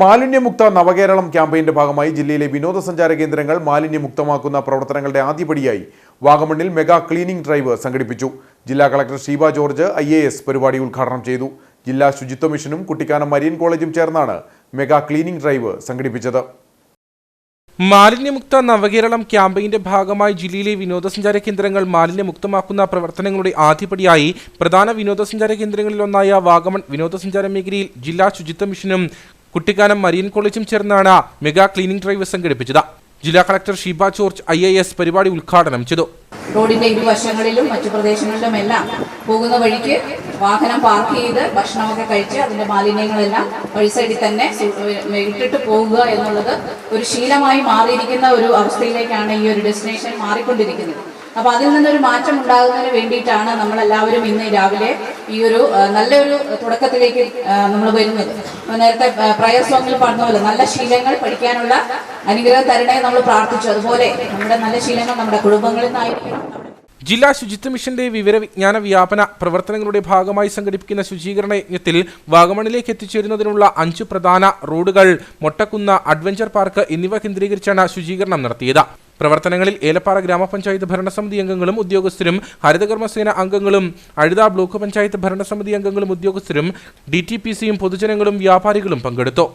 മാലിന്യമുക്ത നവകേരളം ക്യാമ്പയിന്റെ ഭാഗമായി ജില്ലയിലെ വിനോദസഞ്ചാര കേന്ദ്രങ്ങൾ മാലിന്യമുക്തമാക്കുന്ന പ്രവർത്തനങ്ങളുടെ ആദ്യപടിയായി വാഗമണ്ണിൽ മെഗാ ക്ലീനിംഗ് ഡ്രൈവ് സംഘടിപ്പിച്ചു. ജില്ലാ കളക്ടർ ഷീബ ജോർജ് ഐ പരിപാടി ഉദ്ഘാടനം ചെയ്തു. ജില്ലാ ശുചിത്വ മിഷനും കുട്ടിക്കാനം മരിയൻ കോളേജും ചേർന്നാണ് മെഗാ ക്ലീനിംഗ് ഡ്രൈവ് സംഘടിപ്പിച്ചത്. മാലിന്യമുക്ത നവകേരളം ക്യാമ്പയിന്റെ ഭാഗമായി ജില്ലയിലെ വിനോദസഞ്ചാര കേന്ദ്രങ്ങൾ മാലിന്യമുക്തമാക്കുന്ന പ്രവർത്തനങ്ങളുടെ ആദ്യപടിയായി പ്രധാന വിനോദസഞ്ചാര കേന്ദ്രങ്ങളിലൊന്നായ വാഗമൺ വിനോദസഞ്ചാര മേഖലയിൽ ജില്ലാ ശുചിത്വ മിഷനും കുട്ടിക്കാനം മരിയൻ കോളേജും ചേർന്നാണ് മെഗാ ക്ലീനിംഗ് ഡ്രൈവ് സംഘടിപ്പിച്ചത്. ജില്ലാ collector Sheeba George I A S പരിപാടി ഉദ്ഘാടനം ചെയ്തു. റോഡിന്റെ ഇരുവശങ്ങളിലും മറ്റു പ്രദേശങ്ങളിലും എല്ലാം പോകുന്ന വഴിക്ക് വാഹനം പാർക്ക് ചെയ്ത് ഭക്ഷണമൊക്കെ കഴിച്ച് അതിന്റെ മാലിന്യങ്ങളെല്ലാം വഴി സൈഡിൽ തന്നെ ഇട്ടിട്ട് പോകുക എന്നുള്ളത് ഒരു ശീലമായി മാറിയിരിക്കുന്ന ഒരു അവസ്ഥയിലേക്കാണ് ഈ ഒരു ഡെസ്റ്റിനേഷൻ മാറിക്കൊണ്ടിരിക്കുന്നത്. അപ്പൊ അതിൽ നിന്നൊരു മാറ്റം ഉണ്ടാകുന്നതിന് വേണ്ടിയിട്ടാണ് നമ്മൾ എല്ലാവരും ഇന്ന് രാവിലെ ഈ ഒരു നല്ലൊരു തുടക്കത്തിലേക്ക് നമ്മൾ വരുന്നത്. നേരത്തെ പ്രയർ സോങ്ങിൽ പറഞ്ഞ പോലെ നല്ല ശീലങ്ങൾ പഠിക്കാനുള്ള അനുഗ്രഹം തരണേ നമ്മൾ പ്രാർത്ഥിച്ചു. അതുപോലെ നമ്മുടെ നല്ല ശീലങ്ങൾ നമ്മുടെ കുടുംബങ്ങളിൽ നിന്നായിരിക്കണം ജില്ലാ ശുചിത്വ മിഷന്റെ വിവരവിജ്ഞാന വ്യാപന പ്രവർത്തനങ്ങളുടെ ഭാഗമായി സംഘടിപ്പിക്കുന്ന ശുചീകരണ യജ്ഞത്തിൽ വാഗമണിലേക്ക് എത്തിച്ചേരുന്നതിനുള്ള അഞ്ച് പ്രധാന റോഡുകൾ മൊട്ടക്കുന്ന അഡ്വഞ്ചർ പാർക്ക് എന്നിവ കേന്ദ്രീകരിച്ചാണ് ശുചീകരണം നടത്തിയത്. പ്രവർത്തനങ്ങളിൽ ഏലപ്പാറ ഗ്രാമപഞ്ചായത്ത് ഭരണസമിതി അംഗങ്ങളും ഉദ്യോഗസ്ഥരും ഹരിതകർമ്മസേന അംഗങ്ങളും അഴുത ബ്ലോക്ക് പഞ്ചായത്ത് ഭരണസമിതി അംഗങ്ങളും ഉദ്യോഗസ്ഥരും ഡി ടി പി സിയും പൊതുജനങ്ങളും വ്യാപാരികളും പങ്കെടുത്തു.